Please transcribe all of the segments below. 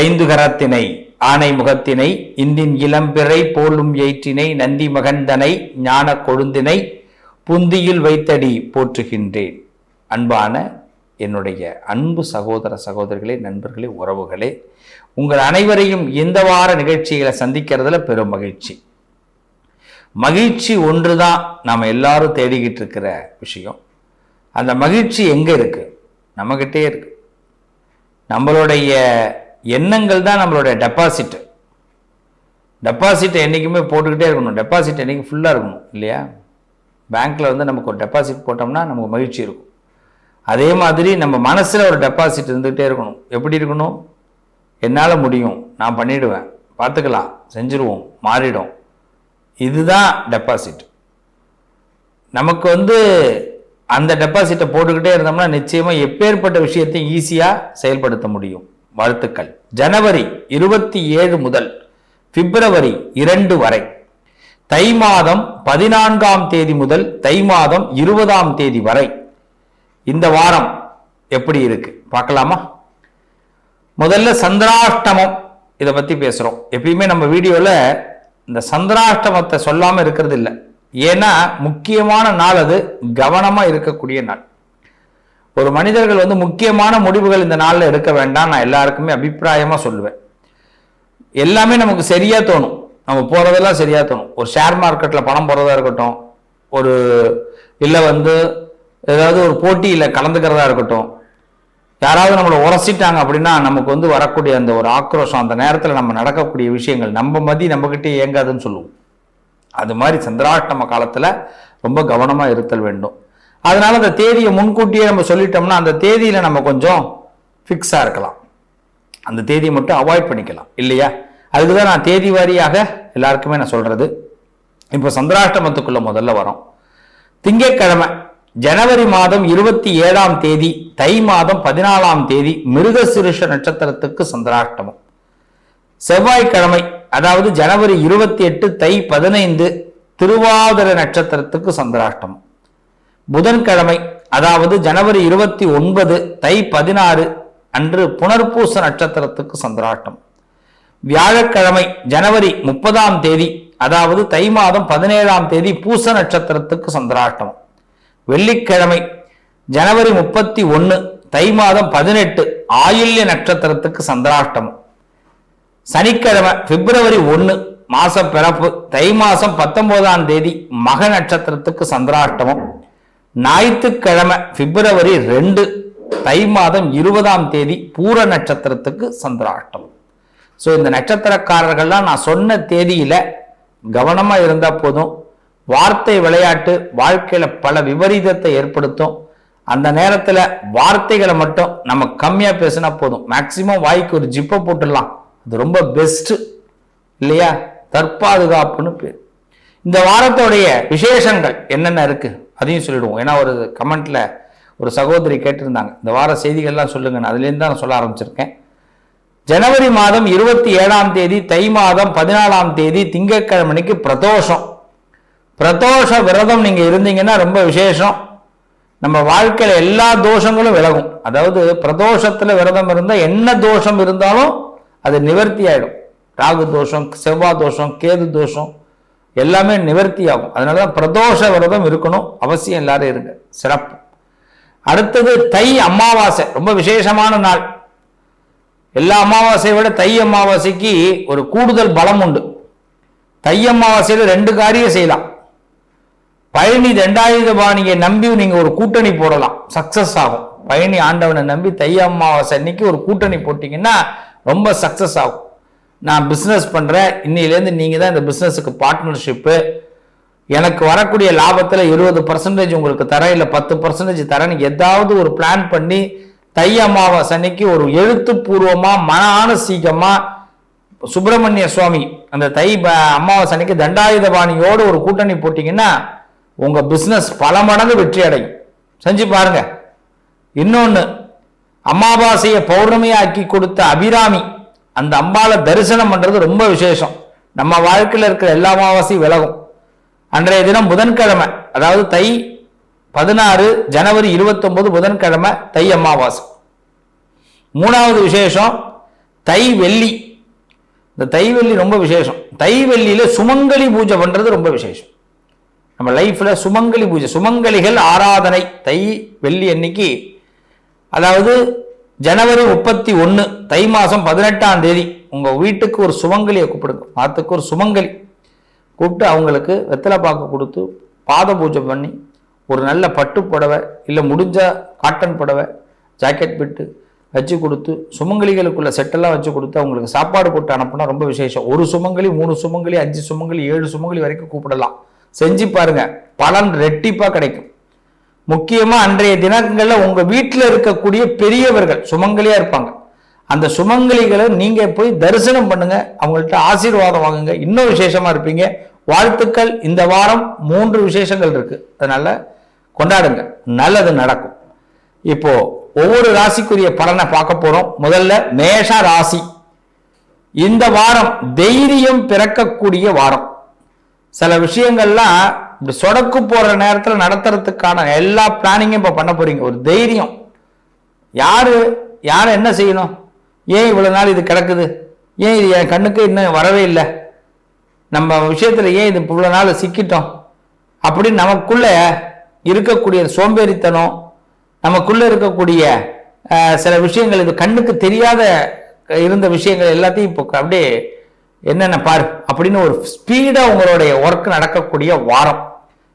ஐந்து கரத்தினை ஆனை முகத்தினை இந்தின் இளம்பிறை போலும் எயிற்றினை நந்தி மகந்தனை ஞான கொழுந்தினை புந்தியில் வைத்தடி போற்றுகின்றேன். அன்பான என்னுடைய அன்பு சகோதர சகோதரிகளே நண்பர்களே உறவுகளே உங்கள் அனைவரையும் இந்த வார நிகழ்ச்சிகளை சந்திக்கிறதுல பெரும் மகிழ்ச்சி. மகிழ்ச்சி ஒன்று தான் நாம் எல்லாரும் தேடிக்கிட்டு இருக்கிற விஷயம். அந்த மகிழ்ச்சி எங்கே இருக்குது நம்மக்கிட்டே இருக்குது நம்மளுடைய எண்ணங்கள் தான் நம்மளுடைய டெபாசிட் டெபாசிட் என்றைக்குமே போட்டுக்கிட்டே இருக்கணும். டெபாசிட் என்றைக்கு ஃபுல்லாக இருக்கணும் இல்லையா? பேங்க்கில் வந்து நமக்கு ஒரு டெபாசிட் போட்டோம்னா நமக்கு மகிழ்ச்சி இருக்கும். அதே மாதிரி நம்ம மனசில் ஒரு டெபாசிட் இருந்துகிட்டே இருக்கணும். எப்படி இருக்கணும்? என்னால் முடியும். நான் பண்ணிவிடுவேன் பார்த்துக்கலாம். செஞ்சுருவோம். மாறிடும். இதுதான் டெபாசிட் நமக்கு வந்து அந்த டெபாசிட்டை போட்டுக்கிட்டே இருந்தோம்னா நிச்சயமாக எப்பேற்பட்ட விஷயத்தையும் ஈஸியாக செயல்படுத்த முடியும். வாழ்த்துக்கள். ஜனவரி இருபத்தி ஏழு முதல் பிப்ரவரி இரண்டு வரை. தை மாதம் பதினான்காம் தேதி முதல் தை மாதம் இருபதாம் தேதி வரை. இந்த வாரம் எப்படி இருக்கு? பார்க்கலாமா? முதல்ல சந்திராஷ்டமம் இதை பத்தி பேசுறோம். எப்பயுமே நம்ம வீடியோல இந்த சந்திராஷ்டமத்தை சொல்லாம இருக்கிறது இல்லை. ஏன்னா முக்கியமான நாள் அது கவனமா இருக்கக்கூடிய நாள். ஒரு மனிதர்கள் வந்து முக்கியமான முடிவுகள் இந்த நாளில் எடுக்க வேண்டாம். நான் எல்லாருக்குமே அபிப்பிராயமாக சொல்லுவேன். எல்லாமே நமக்கு சரியாக தோணும். நம்ம போகிறதெல்லாம் சரியாக தோணும். ஒரு ஷேர் மார்க்கெட்டில் பணம் போகிறதா இருக்கட்டும். ஒரு இல்லை வந்து ஏதாவது ஒரு போட்டியில் கலந்துக்கிறதா இருக்கட்டும். யாராவது நம்மளை உரசிட்டாங்க அப்படின்னா நமக்கு வந்து வரக்கூடிய அந்த ஒரு ஆக்ரோஷம் அந்த நேரத்தில் நம்ம நடக்கக்கூடிய விஷயங்கள் நம்ம மதி நம்மக்கிட்டே இயங்காதுன்னு சொல்லுவோம். அது மாதிரி சந்திராஷ்டம காலத்தில் ரொம்ப கவனமாக இருத்தல் வேண்டும். அதனால அந்த தேதியை முன்கூட்டியே நம்ம சொல்லிட்டோம்னா அந்த தேதியில் நம்ம கொஞ்சம் ஃபிக்ஸாக இருக்கலாம். அந்த தேதியை மட்டும் அவாய்ட் பண்ணிக்கலாம். இல்லையா? அதுக்கு தான் நான் தேதி வாரியாக எல்லாருக்குமே நான் சொல்கிறது இப்போ சந்திராஷ்டமத்துக்குள்ள முதல்ல வரோம். திங்கட்கிழமை ஜனவரி மாதம் இருபத்தி ஏழாம் தேதி தை மாதம் பதினாலாம் தேதி மிருகசிருஷ நட்சத்திரத்துக்கு சந்திராஷ்டமம். செவ்வாய்க்கிழமை அதாவது ஜனவரி இருபத்தி எட்டு தை பதினைந்து திருவாதிர நட்சத்திரத்துக்கு சந்திராஷ்டமம். புதன்கிழமை அதாவது ஜனவரி இருபத்தி ஒன்பது தை பதினாறு அன்று புனர்பூச நட்சத்திரத்துக்கு சந்திராட்டம். வியாழக்கிழமை ஜனவரி முப்பதாம் தேதி அதாவது தை மாதம் பதினேழாம் தேதி பூச நட்சத்திரத்துக்கு சந்திராட்டம். வெள்ளிக்கிழமை ஜனவரி முப்பத்தி ஒன்று தை மாதம் பதினெட்டு ஆயுள்ய நட்சத்திரத்துக்கு சந்திராஷ்டமம் சனிக்கிழமை பிப்ரவரி ஒன்று மாதம் பிறப்பு தை மாசம் பத்தொன்பதாம் தேதி மக நட்சத்திரத்துக்கு சந்திராஷ்டமம் ஞாயிற்றுக்கிழமை பிப்ரவரி ரெண்டு தை மாதம் இருபதாம் தேதி பூர நட்சத்திரத்துக்கு சந்திராஷ்டமம். ஸோ இந்த நட்சத்திரக்காரர்கள்லாம் நான் சொன்ன தேதியில் கவனமாக இருந்தால் போதும். வார்த்தை விளையாட்டு வாழ்க்கையில் பல விபரீதத்தை ஏற்படுத்தும். அந்த நேரத்தில் வார்த்தைகளை மட்டும் நம்ம கம்மியாக பேசினா போதும். மேக்சிமம் வாய்க்கு ஒரு ஜிப்பை போட்டுடலாம். அது ரொம்ப பெஸ்ட்டு இல்லையா? தற்பாதுகாப்புன்னு பேர். இந்த வாரத்தோடைய விசேஷங்கள் என்னென்ன இருக்குது அதையும் சொல்லிவிடுவோம் ஏன்னா ஒரு கமெண்ட்டில் ஒரு சகோதரி கேட்டிருந்தாங்க. இந்த வார செய்திகள்லாம் சொல்லுங்க நான் அதுலேருந்து தான் நான் சொல்ல ஆரம்பிச்சிருக்கேன். ஜனவரி மாதம் இருபத்தி ஏழாம் தேதி தை மாதம் பதினாலாம் தேதி திங்கட்கிழமைக்கு பிரதோஷம். பிரதோஷ விரதம் நீங்கள் இருந்தீங்கன்னா ரொம்ப விசேஷம். நம்ம வாழ்க்கையில் எல்லா தோஷங்களும் விலகும். அதாவது பிரதோஷத்தில் விரதம் இருந்தால் என்ன தோஷம் இருந்தாலும் அது நிவர்த்தி ஆகிடும் ராகு தோஷம் செவ்வாய் தோஷம் கேது தோஷம் எல்லாமே நிவர்த்தி ஆகும். அதனால தான் பிரதோஷ விரதம் இருக்கணும். அவசியம் எல்லாரும் இருங்க. சிறப்பு. அடுத்தது தை அமாவாசை. ரொம்ப விசேஷமான நாள். எல்லா அமாவாசையை விட தை அமாவாசைக்கு ஒரு கூடுதல் பலம் உண்டு. தை அமாவாசையில் ரெண்டு காரியம் செய்யலாம். பழனி தண்டாயுதபாணியை நம்பி நீங்கள் ஒரு கூட்டணி போடலாம். சக்சஸ் ஆகும். பழனி ஆண்டவனை நம்பி தை அமாவாசை அன்னைக்கு ஒரு கூட்டணி போட்டிங்கன்னா ரொம்ப சக்சஸ் ஆகும். நான் பிஸ்னஸ் பண்ணுறேன் இன்னிலேருந்து நீங்கள் தான் இந்த பிஸ்னஸுக்கு பார்ட்னர்ஷிப்பு எனக்கு வரக்கூடிய லாபத்தில் இருபது பர்சன்டேஜ் உங்களுக்கு தரேன் இல்லை பத்து பர்சன்டேஜ் தரேன் ஏதாவது ஒரு பிளான் பண்ணி தை அமாவாசை அன்னைக்கு ஒரு எழுத்துப்பூர்வமாக மன ஆனசீகமா சுப்பிரமணிய சுவாமி அந்த தை ப- அமாவாசை அன்னைக்கு தண்டாயுதபாணியோடு ஒரு கூட்டணி போட்டிங்கன்னா உங்கள் பிஸ்னஸ் பல மடங்கு வெற்றி அடையும். செஞ்சு பாருங்க. இன்னொன்று அமாவாசையை பௌர்ணமியாக்கி கொடுத்த அபிராமி அந்த அம்பாளை தரிசனம் பண்ணுறது ரொம்ப விசேஷம். நம்ம வாழ்க்கையில் இருக்கிற எல்லா அமாவாசையும் விலகும். அன்றைய தினம் புதன்கிழமை அதாவது தை பதினாறு ஜனவரி 29 புதன்கிழமை தை அமாவாசை. மூணாவது விசேஷம் தை வெள்ளி. இந்த தை வெள்ளி ரொம்ப விசேஷம். தை வெள்ளியில் சுமங்கலி பூஜை பண்ணுறது ரொம்ப விசேஷம். நம்ம லைஃப்பில் சுமங்கலி பூஜை சுமங்கலிகள் ஆராதனை. தை வெள்ளி அன்னைக்கு அதாவது ஜனவரி முப்பத்தி ஒன்று தை மாதம் பதினெட்டாம் தேதி உங்கள் வீட்டுக்கு ஒரு சுமங்கலியை கூப்பிடுங்க. மாத்துக்கு ஒரு சுமங்கலி. கூப்பிட்டு அவங்களுக்கு வெத்தலை பாக்கு கொடுத்து பாத பூஜை பண்ணி ஒரு நல்ல பட்டு புடவை இல்லை முடிஞ்ச காட்டன் புடவை ஜாக்கெட் பிட்டு வச்சு கொடுத்து சுமங்கலிகளுக்குள்ள செட்டெல்லாம் வச்சு கொடுத்து அவங்களுக்கு சாப்பாடு போட்டு அனுப்புனா ரொம்ப விசேஷம். ஒரு சுமங்கலி மூணு சுமங்கலி அஞ்சு சுமங்கலி ஏழு சுமங்கலி வரைக்கும் கூப்பிடலாம். செஞ்சு பாருங்க. பலன் ரெட்டிப்பாக கிடைக்கும். முக்கியமா அன்றைய தினங்கள்ல உங்க வீட்டில் இருக்கக்கூடிய பெரியவர்கள் சுமங்கலியா இருப்பாங்க. அந்த சுமங்கலிகளை நீங்க போய் தரிசனம் பண்ணுங்க. அவங்கள்ட்ட ஆசீர்வாதம் வாங்குங்க. இன்னும் விசேஷமா இருப்பீங்க. வாழ்த்துக்கள். இந்த வாரம் மூன்று விசேஷங்கள் இருக்கு. அதனால கொண்டாடுங்க. நல்லது நடக்கும். இப்போ ஒவ்வொரு ராசிக்குரிய பலனை பார்க்க போறோம். முதல்ல மேஷ ராசி. இந்த வாரம் தைரியம் பிறக்கக்கூடிய வாரம். சில விஷயங்கள்லாம் இப்படி சொடக்கு போற நேரத்தில் நடத்துறதுக்கான எல்லா பிளானிங்கும் இப்போ பண்ண போறீங்க. ஒரு தைரியம். யாரு யாரை என்ன செய்யணும்? ஏன் இவ்வளவு நாள் இது கிடக்குது? ஏன் இது என் கண்ணுக்கு இன்னும் வரவே இல்லை? நம்ம விஷயத்துல ஏன் இது இவ்வளவு நாள் சிக்கிட்டோம்? அப்படின்னு நமக்குள்ள இருக்கக்கூடிய சோம்பேறித்தனம் நமக்குள்ள இருக்கக்கூடிய சில விஷயங்கள் இது கண்ணுக்கு தெரியாத இருந்த விஷயங்கள் எல்லாத்தையும் இப்போ அப்படியே என்னென்ன பாரு அப்படின்னு ஒரு ஸ்பீடாக உங்களுடைய ஒர்க் நடக்கக்கூடிய வாரம்.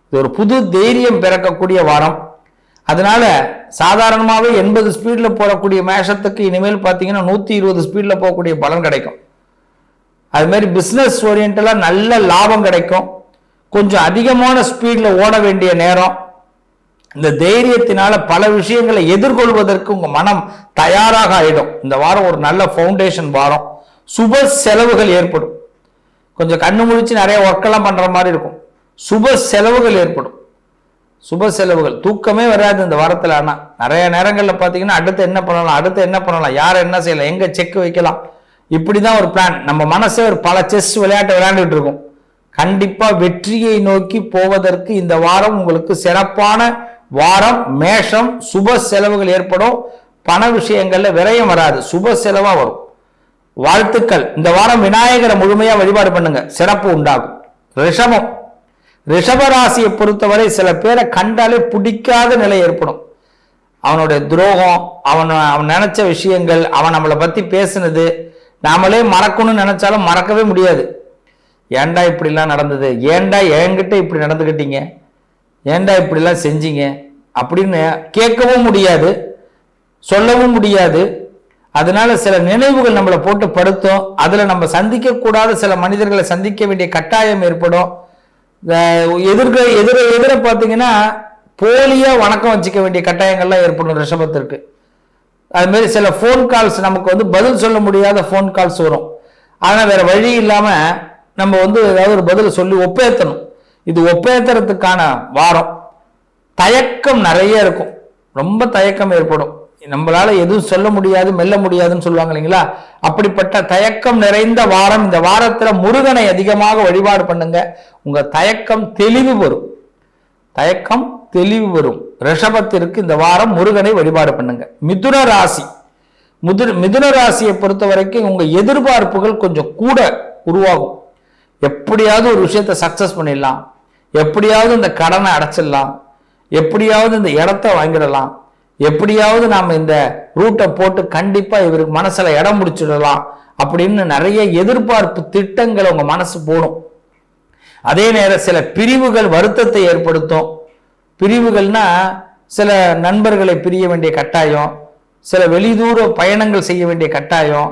இது ஒரு புது தைரியம் பிறக்கக்கூடிய வாரம். அதனால சாதாரணமாகவே எண்பது ஸ்பீடில் போகக்கூடிய மேஷத்துக்கு இனிமேல் பார்த்தீங்கன்னா நூற்றி இருபது ஸ்பீடில் போகக்கூடிய பலன் கிடைக்கும். அதுமாரி பிஸ்னஸ் ஓரியன்டலாக நல்ல லாபம் கிடைக்கும். கொஞ்சம் அதிகமான ஸ்பீடில் ஓட வேண்டிய நேரம். இந்த தைரியத்தினால பல விஷயங்களை எதிர்கொள்வதற்கு உங்க மனம் தயாராக ஆயிடும். இந்த வாரம் ஒரு நல்ல ஃபவுண்டேஷன் வாரம். சுப செலவுகள் ஏற்படும். கொஞ்சம் கண்ணு முழிச்சு நிறைய ஒர்க்கெல்லாம் பண்ணுற மாதிரி இருக்கும். சுப செலவுகள் ஏற்படும். சுப செலவுகள். தூக்கமே வராது இந்த வாரத்தில் ஆனால் நிறைய நேரங்களில் பார்த்தீங்கன்னா அடுத்து என்ன பண்ணலாம் அடுத்து என்ன பண்ணலாம் யார் என்ன செய்யலாம் எங்கே செக் வைக்கலாம். இப்படி தான் ஒரு பிளான் நம்ம மனசே ஒரு பல செஸ் விளையாட்டு விளையாண்டுட்டு இருக்கும். கண்டிப்பாக வெற்றியை நோக்கி போவதற்கு இந்த வாரம் உங்களுக்கு சிறப்பான வாரம் மேஷம் சுப செலவுகள் ஏற்படும். பண விஷயங்களில் விரயம் வராது. சுப செலவாக வரும். வாழ்த்துக்கள். இந்த வாரம் விநாயகரை முழுமையா வழிபாடு பண்ணுங்க. சிறப்பு உண்டாகும். ரிஷபம். ரிஷபராசியை பொறுத்தவரை சில பேரை கண்டாலே பிடிக்காத நிலை ஏற்படும். அவனுடைய துரோகம் அவன் அவன் நினைச்ச விஷயங்கள் அவன் நம்மளை பத்தி பேசுனது நாமளே மறக்கணும்னு நினைச்சாலும் மறக்கவே முடியாது. ஏன்டா இப்படிலாம் நடந்தது? ஏன்டா என்கிட்ட இப்படி நடந்துக்கிட்டீங்க ஏன்டா இப்படிலாம் செஞ்சீங்க? அப்படின்னு கேட்கவும் முடியாது சொல்லவும் முடியாது. அதனால சில நினைவுகள் நம்மளை போட்டு படுத்தும். அதுல நம்ம சந்திக்க கூடாத சில மனிதர்களை சந்திக்க வேண்டிய கட்டாயம் ஏற்படும். எதிர்க எதிர எதிர பார்த்தீங்கன்னா போலியா வணக்கம் வச்சுக்க வேண்டிய கட்டாயங்கள்லாம் ஏற்படும் ரிஷபத்திற்கு. அதுமாரி சில ஃபோன் கால்ஸ் நமக்கு வந்து பதில் சொல்ல முடியாத ஃபோன் கால்ஸ் வரும். ஆனால் வேற வழி இல்லாமல் நம்ம வந்து ஏதாவது ஒரு பதில் சொல்லி ஒப்பேத்தணும். இது ஒப்பேத்துறதுக்கான வாரம். தயக்கம் நிறைய இருக்கும். ரொம்ப தயக்கம் ஏற்படும். நம்மளால எதுவும் சொல்ல முடியாது மெல்ல முடியாதுன்னு சொல்லுவாங்க இல்லைங்களா? அப்படிப்பட்ட தயக்கம் நிறைந்த வாரம் இந்த வாரத்துல முருகனை அதிகமாக வழிபாடு பண்ணுங்க. உங்க தயக்கம் தெளிவு வரும். தயக்கம் தெளிவு வரும். ரிஷபத்திற்கு இந்த வாரம் முருகனை வழிபாடு பண்ணுங்க. மிதுன ராசி. முது மிதுன ராசியை பொறுத்த வரைக்கும் உங்க எதிர்பார்ப்புகள் கொஞ்சம் கூட உருவாகும். எப்படியாவது ஒரு விஷயத்த சக்சஸ் பண்ணிடலாம். எப்படியாவது இந்த கடனை அடைச்சிடலாம். எப்படியாவது இந்த இடத்த வாங்கிடலாம். எப்படியாவது நாம் இந்த ரூட்டை போட்டு கண்டிப்பாக இவருக்கு மனசில் இடம் முடிச்சிடலாம் அப்படின்னு நிறைய எதிர்பார்ப்பு திட்டங்கள் உங்கள் மனசு போடும். அதே நேரம் சில பிரிவுகள் வருத்தத்தை ஏற்படுத்தும். பிரிவுகள்னா சில நண்பர்களை பிரிய வேண்டிய கட்டாயம் சில வெளிதூர பயணங்கள் செய்ய வேண்டிய கட்டாயம்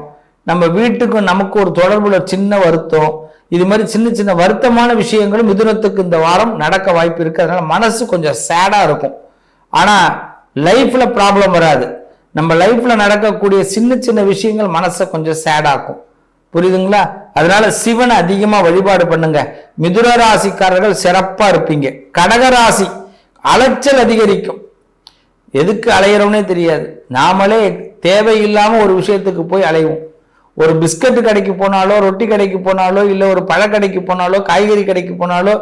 நம்ம வீட்டுக்கும் நமக்கு ஒரு தொடர்புல சின்ன வருத்தம் இது மாதிரி சின்ன சின்ன வருத்தமான விஷயங்களும் மிதுனத்துக்கு இந்த வாரம் நடக்க வாய்ப்பு இருக்கு. அதனால மனசு கொஞ்சம் சேடாக இருக்கும். ஆனால் லைஃப்பில் ப்ராப்ளம் வராது. நம்ம லைஃப்பில் நடக்கக்கூடிய சின்ன சின்ன விஷயங்கள் மனசை கொஞ்சம் சேடாக்கும் புரியுதுங்களா? அதனால சிவனை அதிகமாக வழிபாடு பண்ணுங்க. மிதுர ராசிக்காரர்கள் சிறப்பாக இருப்பீங்க. கடகராசி அலைச்சல் அதிகரிக்கும். எதுக்கு அலையிறோம்னே தெரியாது. நாமளே தேவையில்லாமல் ஒரு விஷயத்துக்கு போய் அலைவோம். ஒரு பிஸ்கட் கடைக்கு போனாலோ ரொட்டி கடைக்கு போனாலோ இல்லை ஒரு பழக்கடைக்கு போனாலோ காய்கறி கடைக்கு போனாலோ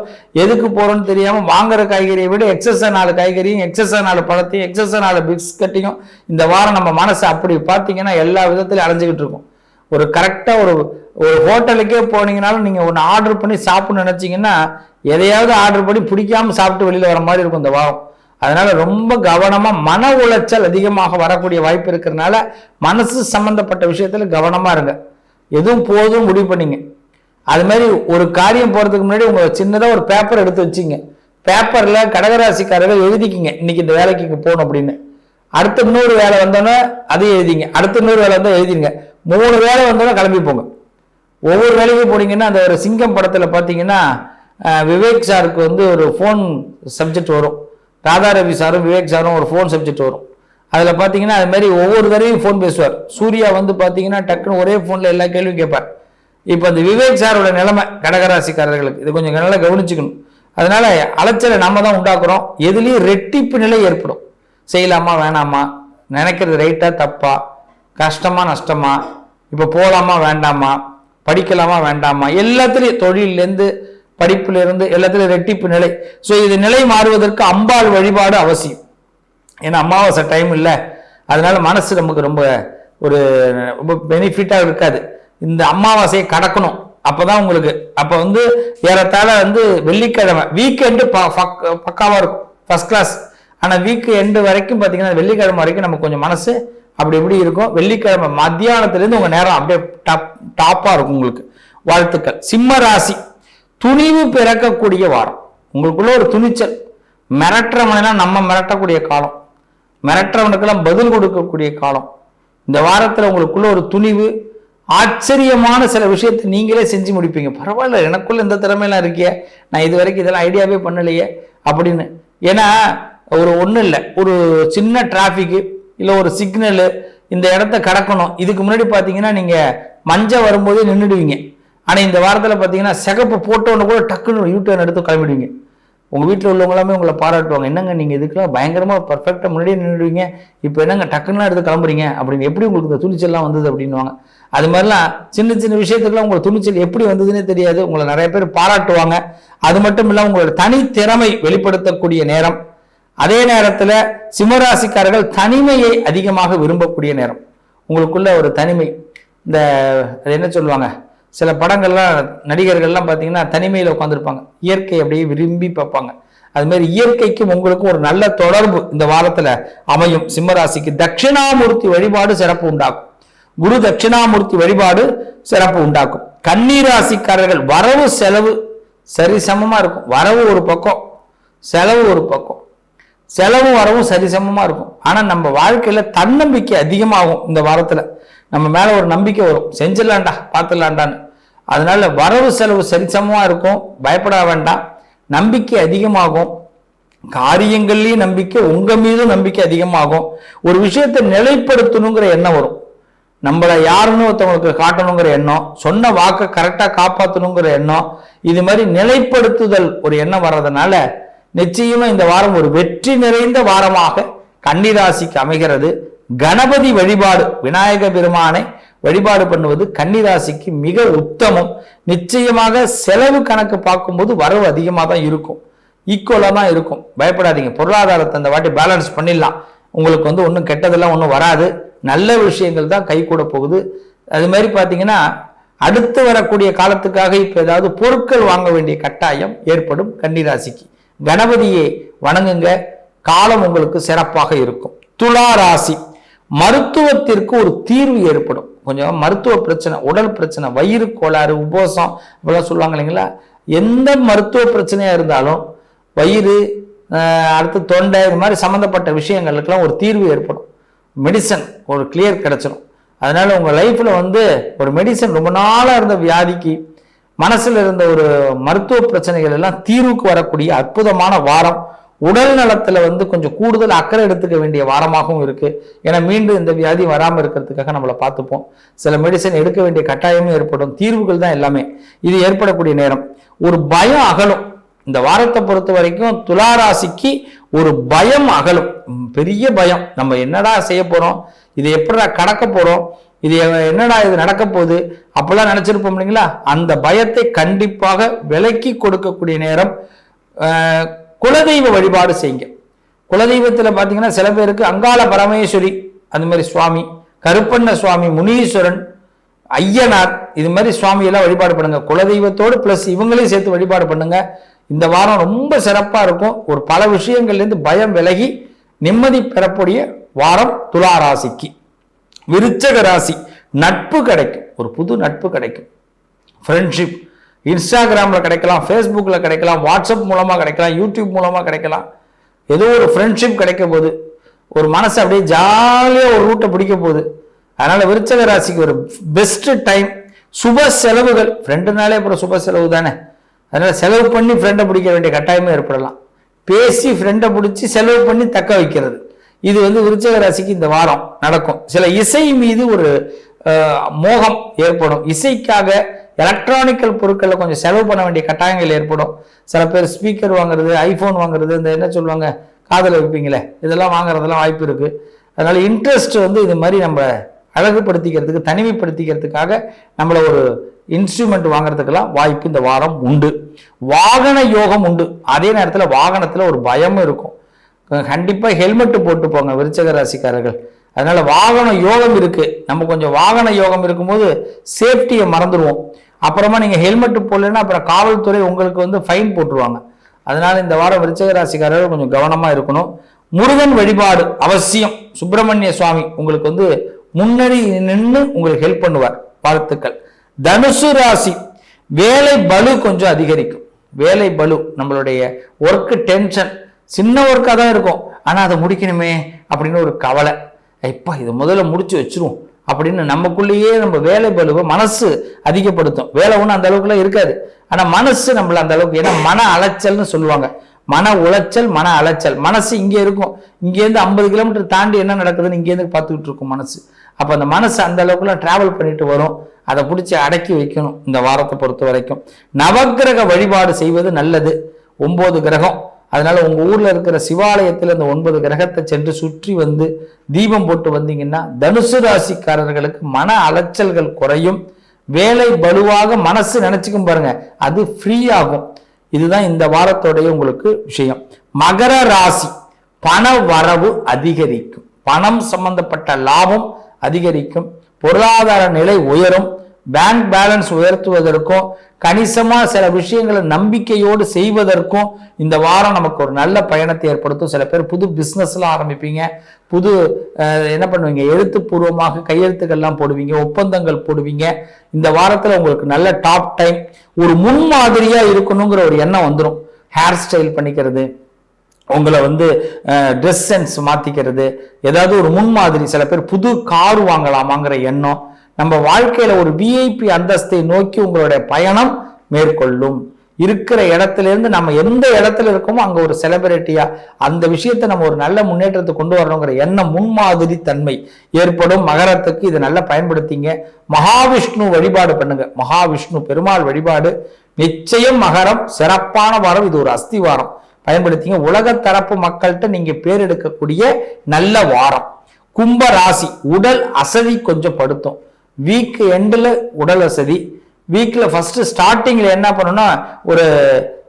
எதுக்கு போகிறோன்னு தெரியாமல் வாங்குற காய்கறியை விட எக்ஸஸாக நாலு காய்கறியும் எக்ஸஸாக நாலு பழத்தையும் எக்ஸஸாக நாலு பிஸ்கட்டையும் இந்த வாரம் நம்ம மனசு அப்படி பார்த்தீங்கன்னா எல்லா விதத்துலையும் அலைஞ்சிக்கிட்டு இருக்கும். ஒரு கரெக்டாக ஒரு ஒரு ஹோட்டலுக்கே போனீங்கனாலும் நீங்கள் ஒன்று ஆர்டர் பண்ணி சாப்பிடணும்னு நினச்சிங்கன்னா எதையாவது ஆர்டர் பண்ணி பிடிக்காம சாப்பிட்டு வெளியில் வர மாதிரி இருக்கும் இந்த வாரம். அதனால ரொம்ப கவனமா மன உளைச்சல் அதிகமாக வரக்கூடிய வாய்ப்பு இருக்கிறதுனால மனசு சம்பந்தப்பட்ட விஷயத்துல கவனமா இருங்க. எதுவும் போதும் முடிவு பண்ணிங்க. அது மாதிரி ஒரு காரியம் போகிறதுக்கு முன்னாடி உங்கள் சின்னதாக ஒரு பேப்பர் எடுத்து வச்சிங்க. பேப்பரில் கடகராசிக்காரர்கள் எழுதிக்கிங்க. இன்னைக்கு இந்த வேலைக்கு போகணும் அப்படின்னு. அடுத்த இன்னொரு வேலை வந்தோன்னே அதையும் எழுதிங்க. அடுத்த இன்னொரு வேலை வந்தால் எழுதிங்க மூணு வேலை வந்தோன்னே கிளம்பி போங்க. ஒவ்வொரு வேலைக்கும் போனீங்கன்னா அந்த ஒரு சிங்கம் படத்தில் பார்த்தீங்கன்னா விவேக் சாருக்கு வந்து ஒரு ஃபோன் சப்ஜெக்ட் வரும். ராதா ரவி சாரும் விவேக் சாரும் ஒரு ஃபோன் சப்ஜெக்ட் வரும். அதில் பார்த்தீங்கன்னா அது மாதிரி ஒவ்வொரு தடவையும் ஃபோன் பேசுவார். சூர்யா வந்து பார்த்தீங்கன்னா டக்குன்னு ஒரே ஃபோனில் எல்லா கேள்வியும் கேட்பார். இப்போ அந்த விவேக் சாரோட நிலைமை கடகராசிக்காரர்களுக்கு இது கொஞ்சம் நல்லா கவனிச்சுக்கணும். அதனால அலைச்சலை நம்ம தான் உண்டாக்குறோம். எதுலேயும் ரெட்டிப்பு நிலை ஏற்படும். செய்யலாமா வேணாமா? நினைக்கிறது ரைட்டாக தப்பா? கஷ்டமா நஷ்டமா? இப்போ போகலாமா வேண்டாமா? படிக்கலாமா வேண்டாமா? எல்லாத்துலேயும் தொழிலேருந்து படிப்பிலிருந்து எல்லாத்துலேயும் ரெட்டிப்பு நிலை. ஸோ இது நிலை மாறுவதற்கு அம்பாள் வழிபாடு அவசியம். ஏன்னா அமாவாசை டைம் இல்லை. அதனால மனசு நமக்கு ரொம்ப ஒரு ரொம்ப பெனிஃபிட்டாக இருக்காது. இந்த அமாவாசையை கடக்கணும். அப்போதான் உங்களுக்கு அப்போ வந்து ஏறத்தாழ வந்து வெள்ளிக்கிழமை வீக்கெண்டு பக்காவாக இருக்கும். ஃபர்ஸ்ட் கிளாஸ் ஆனால் வீக் எண்டு வரைக்கும் பார்த்தீங்கன்னா வெள்ளிக்கிழமை வரைக்கும் நம்ம கொஞ்சம் மனசு அப்படி இப்படி இருக்கும். வெள்ளிக்கிழமை மத்தியானத்துலேருந்து உங்கள் நேரம் அப்படியே டாப் டாப்பாக இருக்கும் உங்களுக்கு. வாழ்த்துக்கள். சிம்ம ராசி. துணிவு பிறக்கக்கூடிய வாரம். உங்களுக்குள்ள ஒரு துணிச்சல். மிரட்டுறவனா நம்ம மிரட்டக்கூடிய காலம். மிரட்டுறவனுக்கெல்லாம் பதில் கொடுக்கக்கூடிய காலம். இந்த வாரத்தில் உங்களுக்குள்ள ஒரு துணிவு ஆச்சரியமான சில விஷயத்தை நீங்களே செஞ்சு முடிப்பீங்க. பரவாயில்ல எனக்குள்ள இந்த திறமையெல்லாம் இருக்கியே நான் இது வரைக்கும் இதெல்லாம் ஐடியாவே பண்ணலையே அப்படின்னு. ஏன்னா ஒரு ஒன்றும் இல்லை. ஒரு சின்ன டிராஃபிக்கு இல்லை ஒரு சிக்னலு இந்த இடத்த கடக்கணும். இதுக்கு முன்னாடி பார்த்தீங்கன்னா நீங்கள் மஞ்சள் வரும்போதே நின்றுடுவீங்க ஆனால் இந்த வாரத்தில் பார்த்தீங்கன்னா சிகப்பு போட்டோன்னு கூட டக்குன்னு யூ எடுத்து கிளம்பிடுவீங்க. உங்கள் வீட்டில் உள்ளவங்க எல்லாமே உங்களை பாராட்டுவாங்க. என்னங்க நீங்கள் இதுக்கெல்லாம் பயங்கரமாக பர்ஃபெக்டாக முன்னாடியே நின்றுடுவீங்க இப்போ என்னங்க டக்குன்னு எடுத்து கிளம்புறீங்க? அப்படின்னு எப்படி உங்களுக்கு இந்த துணிச்சல்லாம் வந்தது அப்படின்னுவாங்க. அது மாதிரிலாம் சின்ன சின்ன விஷயத்துக்குலாம் உங்களை துணிச்சல் எப்படி வந்ததுன்னே தெரியாது. உங்களை நிறைய பேர் பாராட்டுவாங்க. அது மட்டும் இல்லாமல் உங்களோட தனித்திறமை வெளிப்படுத்தக்கூடிய நேரம். அதே நேரத்தில் சிம்மராசிக்காரர்கள் தனிமையை அதிகமாக விரும்பக்கூடிய நேரம். உங்களுக்குள்ள ஒரு தனிமை. இந்த அது என்ன சொல்லுவாங்க? சில படங்கள்லாம் நடிகர்கள்லாம் பார்த்தீங்கன்னா தனிமையில் உட்காந்துருப்பாங்க இயற்கை அப்படியே விரும்பி பார்ப்பாங்க. அது மாதிரி இயற்கைக்கும் உங்களுக்கும் ஒரு நல்ல தொடர்பு இந்த வாரத்தில் அமையும். சிம்மராசிக்கு தட்சிணாமூர்த்தி வழிபாடு சிறப்பு உண்டாக்கும். குரு தட்சிணாமூர்த்தி வழிபாடு சிறப்பு உண்டாக்கும். கன்னிராசிக்காரர்கள் வரவு செலவு சரிசமமாக இருக்கும். வரவு ஒரு பக்கம் செலவு ஒரு பக்கம். செலவும் வரவும் சரிசமமாக இருக்கும். ஆனால் நம்ம வாழ்க்கையில் தன்னம்பிக்கை அதிகமாகும் இந்த வாரத்தில். நம்ம மேலே ஒரு நம்பிக்கை வரும். செஞ்சிடலாண்டா பார்த்துடலாண்டான்னு அதனால வரவு செலவு சரிசமமாக இருக்கும். பயப்பட வேண்டாம். நம்பிக்கை அதிகமாகும். காரியங்கள்லேயும் நம்பிக்கை உங்கள் மீதும் நம்பிக்கை அதிகமாகும். ஒரு விஷயத்தை நிலைப்படுத்தணுங்கிற எண்ணம் வரும். நம்மளை யாருன்னு ஒருத்தவங்களுக்கு காட்டணுங்கிற எண்ணம் சொன்ன வாக்கை கரெக்டாக காப்பாற்றணுங்கிற எண்ணம் இது மாதிரி நிலைப்படுத்துதல் ஒரு எண்ணம் வர்றதுனால நிச்சயமா இந்த வாரம் ஒரு வெற்றி நிறைந்த வாரமாக கன்னிராசிக்கு அமைகிறது. கணபதி வழிபாடு விநாயக பெருமானை வழிபாடு பண்ணுவது கன்னிராசிக்கு மிக உத்தமம். நிச்சயமாக செலவு கணக்கு பார்க்கும்போது வரவு அதிகமாக தான் இருக்கும். ஈக்குவலாக தான் இருக்கும். பயப்படாதீங்க. பொருளாதாரத்தை அந்த வாட்டி பேலன்ஸ் பண்ணிடலாம். உங்களுக்கு வந்து ஒன்றும் கெட்டதெல்லாம் ஒன்றும் வராது. நல்ல விஷயங்கள் தான் கை கூட போகுது. அது மாதிரி பார்த்தீங்கன்னா அடுத்து வரக்கூடிய காலத்துக்காக இப்போ ஏதாவது பொருட்கள் வாங்க வேண்டிய கட்டாயம் ஏற்படும் கன்னிராசிக்கு. கணபதியை வணங்குங்க. காலம் உங்களுக்கு சிறப்பாக இருக்கும். துலா ராசி. மருத்துவத்திற்கு ஒரு தீர்வு ஏற்படும். கொஞ்சம் மருத்துவ பிரச்சனை உடல் பிரச்சனை வயிறு கோளாறு உபோசம் அப்படிலாம் சொல்லுவாங்க இல்லைங்களா? எந்த மருத்துவ பிரச்சனையாக இருந்தாலும் வயிறு அடுத்து தொண்டை இது மாதிரி சம்மந்தப்பட்ட விஷயங்களுக்கெல்லாம் ஒரு தீர்வு ஏற்படும். மெடிசன் ஒரு கிளியர் கிடைச்சிடும் அதனால உங்கள் லைஃப்பில் வந்து ஒரு மெடிசன் ரொம்ப நாளாக இருந்த வியாதிக்கு மனசில் இருந்த ஒரு மருத்துவ பிரச்சனைகள் எல்லாம் தீர்வுக்கு வரக்கூடிய அற்புதமான வாரம். உடல் நலத்தில் வந்து கொஞ்சம் கூடுதல் அக்கறை எடுத்துக்க வேண்டிய வாரமாகவும் இருக்குது ஏன்னா மீண்டும் இந்த வியாதி வராமல் இருக்கிறதுக்காக நம்மளை பார்த்துப்போம். சில மெடிசன் எடுக்க வேண்டிய கட்டாயமும் ஏற்படும். தீர்வுகள் தான் எல்லாமே. இது ஏற்படக்கூடிய நேரம். ஒரு பயம் அகலும். இந்த வாரத்தை பொறுத்த வரைக்கும் துளாராசிக்கு ஒரு பயம் அகலும். பெரிய பயம். நம்ம என்னடா செய்ய போகிறோம் இதை எப்படிடா கடக்க போகிறோம் இது என்னடா இது நடக்க போகுது? அப்பெல்லாம் நினைச்சிருப்போம் இல்லைங்களா? அந்த பயத்தை கண்டிப்பாக விலக்கி கொடுக்கக்கூடிய நேரம் குலதெய்வ வழிபாடு செய்யுங்க. குலதெய்வத்தில் பார்த்தீங்கன்னா சில பேருக்கு அங்காள பரமேஸ்வரி அந்த மாதிரி சுவாமி கருப்பண்ண சுவாமி முனீஸ்வரன் ஐயனார் இது மாதிரி சுவாமியெல்லாம் வழிபாடு பண்ணுங்க. குலதெய்வத்தோடு ப்ளஸ் இவங்களையும் சேர்த்து வழிபாடு பண்ணுங்க. இந்த வாரம் ரொம்ப சிறப்பாக இருக்கும். ஒரு பல விஷயங்கள்லேருந்து பயம் விலகி நிம்மதி பெறக்கூடிய வாரம் துலா ராசிக்கு விருச்சக ராசி நட்பு கிடைக்கும். ஒரு புது நட்பு கிடைக்கும். ஃப்ரெண்ட்ஷிப் இன்ஸ்டாகிராமில் கிடைக்கலாம் ஃபேஸ்புக்கில் கிடைக்கலாம் வாட்ஸ்அப் மூலமாக கிடைக்கலாம் யூடியூப் மூலமாக கிடைக்கலாம். ஏதோ ஒரு ஃப்ரெண்ட்ஷிப் கிடைக்க போகுது ஒரு மனசு அப்படியே ஜாலியாக ஒரு ரூட்டை பிடிக்க போகுது. அதனால் விருச்சக ராசிக்கு ஒரு பெஸ்ட்டு டைம் சுப செலவுகள். ஃப்ரெண்டுனாலே அப்புறம் சுப செலவு தானே. அதனால் செலவு பண்ணி ஃப்ரெண்டை பிடிக்க வேண்டிய கட்டாயமே ஏற்படலாம். பேசி ஃப்ரெண்டை பிடிச்சி செலவு பண்ணி தக்க வைக்கிறது. இது வந்து விருச்சக ராசிக்கு இந்த வாரம் நடக்கும். சில இசை மீது ஒரு மோகம் ஏற்படும். இசைக்காக எலக்ட்ரானிக்கல் பொருட்களில் கொஞ்சம் செலவு பண்ண வேண்டிய கட்டாயங்கள் ஏற்படும். சில பேர் ஸ்பீக்கர் வாங்குறது ஐஃபோன் வாங்குறது இந்த என்ன சொல்லுவாங்க காதில் வைப்பீங்களே இதெல்லாம் வாங்குறதெல்லாம் வாய்ப்பு இருக்குது அதனால் இன்ட்ரெஸ்ட் வந்து இது மாதிரி நம்ம அழகுபடுத்திக்கிறதுக்கு தனிமைப்படுத்திக்கிறதுக்காக நம்மளை ஒரு இன்ஸ்ட்ருமெண்ட் வாங்குறதுக்கெல்லாம் வாய்ப்பு இந்த வாரம் உண்டு. வாகன யோகம் உண்டு. அதே நேரத்தில் வாகனத்தில் ஒரு பயமும் இருக்கும். கண்டிப்பாக ஹெல்மெட்டு போட்டு போங்க விருச்சக ராசிக்காரர்கள். அதனால் வாகன யோகம் இருக்குது நம்ம கொஞ்சம் வாகன யோகம் இருக்கும்போது சேஃப்டியை மறந்துடுவோம் அப்புறமா நீங்கள் ஹெல்மெட்டு போடலைன்னா அப்புறம் காவல்துறை உங்களுக்கு வந்து ஃபைன் போட்டுருவாங்க. அதனால் இந்த வாரம் விருச்சக ராசிக்காரர்கள் கொஞ்சம் கவனமாக இருக்கணும். முருகன் வழிபாடு அவசியம். சுப்பிரமணிய சுவாமி உங்களுக்கு வந்து முன்னணி நின்று உங்களுக்கு ஹெல்ப் பண்ணுவார். வாழ்த்துக்கள். தனுசு ராசி வேலை பலு கொஞ்சம் அதிகரிக்கும். வேலை பலு நம்மளுடைய ஒர்க்கு டென்ஷன் சின்ன ஒர்க்காக தான் இருக்கும். ஆனால் அதை முடிக்கணுமே அப்படின்னு ஒரு கவலை. இப்போ இதை முதல்ல முடிச்சு வச்சிருவோம் அப்படின்னு நமக்குள்ளேயே நம்ம வேலை பலுவை மனசு அதிகப்படுத்தும். வேலை ஒன்றும் அந்த அளவுக்குலாம் இருக்காது. ஆனால் மனசு நம்மள அந்த அளவுக்கு ஏன்னா மன அலைச்சல்னு சொல்லுவாங்க. மன உளைச்சல் மன அலைச்சல். மனசு இங்கே இருக்கும். இங்கேருந்து ஐம்பது கிலோமீட்டர் தாண்டி என்ன நடக்குதுன்னு இங்கேருந்து பார்த்துக்கிட்டு இருக்கும் மனசு. அப்போ அந்த மனசு அந்த அளவுக்குலாம் ட்ராவல் பண்ணிட்டு வரும். அதை பிடிச்சி அடக்கி வைக்கணும். இந்த வாரத்தை பொறுத்த வரைக்கும். நவக்கிரக வழிபாடு செய்வது நல்லது. ஒம்பது கிரகம். அதனால உங்க ஊர்ல இருக்கிற சிவாலயத்தில் இந்த ஒன்பது கிரகத்தை சென்று சுற்றி வந்து தீபம் போட்டு வந்தீங்கன்னா தனுசு ராசிக்காரர்களுக்கு மன அலைச்சல்கள் குறையும். வேலை வலுவாக மனசு நினைச்சுக்கும் பாருங்க. அது ஃப்ரீ ஆகும். இதுதான் இந்த வாரத்தோடைய உங்களுக்கு விஷயம். மகர ராசி பண வரவு அதிகரிக்கும். பணம் சம்பந்தப்பட்ட லாபம் அதிகரிக்கும். பொருளாதார நிலை உயரும். பேங்க் பேலன்ஸ் உயர்த்துவதற்கும் கணிசமாக சில விஷயங்களை நம்பிக்கையோடு செய்வதற்கும் இந்த வாரம் நமக்கு ஒரு நல்ல பயணத்தை ஏற்படுத்தும். சில பேர் புது பிஸ்னஸ்லாம் ஆரம்பிப்பீங்க. புது என்ன பண்ணுவீங்க? எழுத்துப்பூர்வமாக கையெழுத்துக்கள்லாம் போடுவீங்க ஒப்பந்தங்கள் போடுவீங்க. இந்த வாரத்தில் உங்களுக்கு நல்ல டாப் டைம் ஒரு முன்மாதிரியாக இருக்கணுங்கிற ஒரு எண்ணம் வந்துடும் ஹேர் ஸ்டைல் பண்ணிக்கிறது உங்களை வந்து ட்ரெஸ் சென்ஸ் மாற்றிக்கிறது ஏதாவது ஒரு முன்மாதிரி சில பேர் புது கார் வாங்கலாமாங்கிற எண்ணம். நம்ம வாழ்க்கையில ஒரு விஐபி அந்தஸ்தை நோக்கி உங்களுடைய பயணம் மேற்கொள்ளும். இருக்கிற இடத்துல இருந்து நம்ம எந்த இடத்துல இருக்கோமோ அங்கே ஒரு செலிபிரிட்டியா அந்த விஷயத்தை நம்ம ஒரு நல்ல முன்னேற்றத்தை கொண்டு வரணுங்கிற எண்ணம் முன்மாதிரி தன்மை ஏற்படும். மகரத்துக்கு இதை நல்லா பயன்படுத்திங்க. மகாவிஷ்ணு வழிபாடு பண்ணுங்க. மகாவிஷ்ணு பெருமாள் வழிபாடு. நிச்சயம் மகரம் சிறப்பான வாரம். இது ஒரு அஸ்திவாரம். பயன்படுத்திங்க. உலக தரப்பு மக்கள்கிட்ட நீங்க பேர் எடுக்கக்கூடிய நல்ல வாரம். கும்ப ராசி உடல் அசதி கொஞ்சம் படுத்தும் வீக் எண்டில் உடல் வசதி. வீக்கில் ஃபஸ்ட்டு ஸ்டார்டிங்கில் என்ன பண்ணணும்னா ஒரு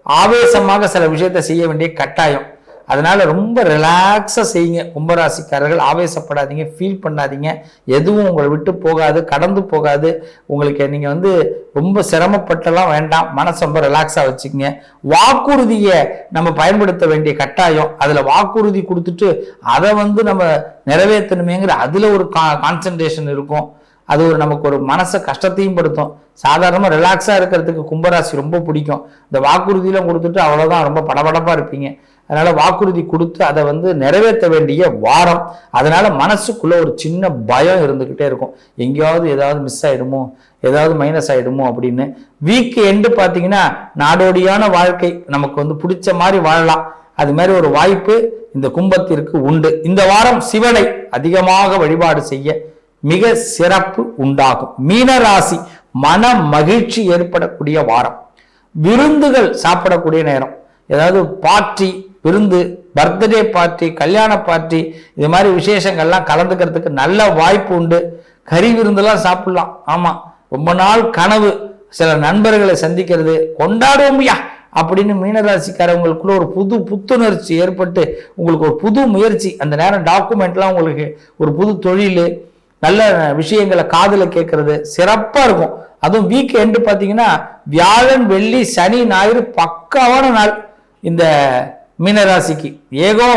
ஆவேசமாக சில விஷயத்தை செய்ய வேண்டிய கட்டாயம். அதனால ரொம்ப ரிலாக்ஸாக செய்யுங்க. கும்பராசிக்காரர்கள் ஆவேசப்படாதீங்க. ஃபீல் பண்ணாதீங்க. எதுவும் உங்களை விட்டு போகாது கடந்து போகாது. உங்களுக்கு நீங்கள் வந்து ரொம்ப சிரமப்பட்டெல்லாம் வேண்டாம். மனசை ரொம்ப ரிலாக்ஸாக வச்சுக்கோங்க. வாக்குறுதியை நம்ம பயன்படுத்த வேண்டிய கட்டாயம். அதில் வாக்குறுதி கொடுத்துட்டு அதை வந்து நம்ம நிறைவேற்றணுமேங்கிற அதில் ஒரு கா கான்சன்ட்ரேஷன் இருக்கும். அது ஒரு நமக்கு ஒரு மனசை கஷ்டத்தையும் படுத்தும். சாதாரணமாக ரிலாக்ஸாக இருக்கிறதுக்கு கும்பராசி ரொம்ப பிடிக்கும். இந்த வாக்குறுதியெலாம் கொடுத்துட்டு அவ்வளோதான் ரொம்ப படபடப்பாக இருப்பீங்க. அதனால் வாக்குறுதி கொடுத்து அதை வந்து நிறைவேற்ற வேண்டிய வாரம். அதனால் மனசுக்குள்ளே ஒரு சின்ன பயம் இருந்துக்கிட்டே இருக்கும். எங்கேயாவது ஏதாவது மிஸ் ஆகிடுமோ ஏதாவது மைனஸ் ஆகிடுமோ அப்படின்னு. வீக் எண்டு பார்த்தீங்கன்னா நாடோடியான வாழ்க்கை நமக்கு வந்து பிடிச்ச மாதிரி வாழலாம். அது மாதிரி ஒரு வாய்ப்பு இந்த கும்பத்திற்கு உண்டு. இந்த வாரம் சிவனை அதிகமாக வழிபாடு செய்ய மிக சிறப்பு உண்டாகும். மீனராசி மன மகிழ்ச்சி ஏற்படக்கூடிய வாரம். விருந்துகள் சாப்பிடக்கூடிய நேரம். ஏதாவது பார்ட்டி விருந்து பர்த்டே பார்ட்டி கல்யாண பார்ட்டி இது மாதிரி விசேஷங்கள்லாம் கலந்துக்கிறதுக்கு நல்ல வாய்ப்பு உண்டு. கறி விருந்தெல்லாம் சாப்பிடலாம். ஆமாம் ரொம்ப நாள் கனவு. சில நண்பர்களை சந்திக்கிறது கொண்டாடுவோம்யா அப்படின்னு மீனராசிக்காரவங்களுக்குள்ள ஒரு புது புத்துணர்ச்சி ஏற்பட்டு உங்களுக்கு ஒரு புது முயற்சி அந்த நேரம் டாக்குமெண்ட்லாம் உங்களுக்கு ஒரு புது தொழில் நல்ல விஷயங்களை காதில் கேட்கறது சிறப்பாக இருக்கும். அதுவும் வீக் எண்டு பார்த்தீங்கன்னா வியாழன் வெள்ளி சனி ஞாயிறு பக்காவான நாள் இந்த மீனராசிக்கு. ஏகோ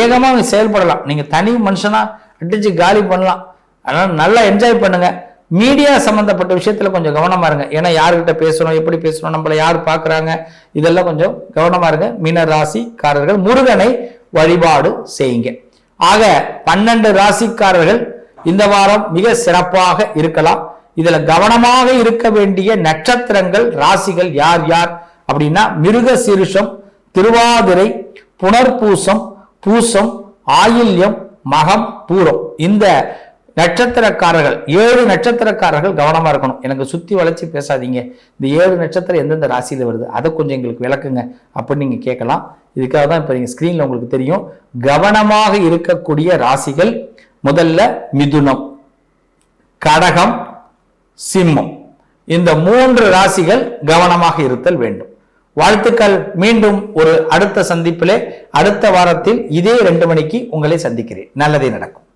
ஏகமாக அவங்க செயல்படலாம். நீங்கள் தனி மனுஷனாக அடிச்சு காலி பண்ணலாம். அதனால் நல்லா என்ஜாய் பண்ணுங்கள் மீடியா சம்மந்தப்பட்ட விஷயத்தில் கொஞ்சம் கவனமாக இருங்க. ஏன்னா யாருக்கிட்ட பேசணும் எப்படி பேசணும் நம்மளை யார் பார்க்குறாங்க இதெல்லாம் கொஞ்சம் கவனமாக இருங்க. மீன ராசிக்காரர்கள் முருகனை வழிபாடு செய்யுங்க. ஆக பன்னெண்டு ராசிக்காரர்கள் இந்த வாரம் மிக சிறப்பாக இருக்கலாம். இதுல கவனமாக இருக்க வேண்டிய நட்சத்திரங்கள் ராசிகள் யார் யார் அப்படின்னா மிருக சீருஷம் திருவாதிரை புனர்பூசம் பூசம் ஆயில்யம் மகம் பூரம். இந்த நட்சத்திரக்காரர்கள் ஏழு நட்சத்திரக்காரர்கள் கவனமா இருக்கணும். எனக்கு சுத்தி வளைச்சு பேசாதீங்க. இந்த ஏழு நட்சத்திரம் எந்தெந்த ராசியில வருது அதை கொஞ்சம் எங்களுக்கு விளக்குங்க அப்படின்னு நீங்க கேட்கலாம். இதுக்காக தான் இப்போ நீங்க ஸ்கிரீன்ல உங்களுக்கு தெரியும். கவனமாக இருக்கக்கூடிய ராசிகள் முதல்ல மிதுனம் கடகம் சிம்மம். இந்த மூன்று ராசிகள் கவனமாக இருத்தல் வேண்டும். வாழ்த்துக்கள். மீண்டும் ஒரு அடுத்த சந்திப்பிலே அடுத்த வாரத்தில் இதே ரெண்டு மணிக்கு உங்களை சந்திக்கிறேன். நல்லதே நடக்கும்.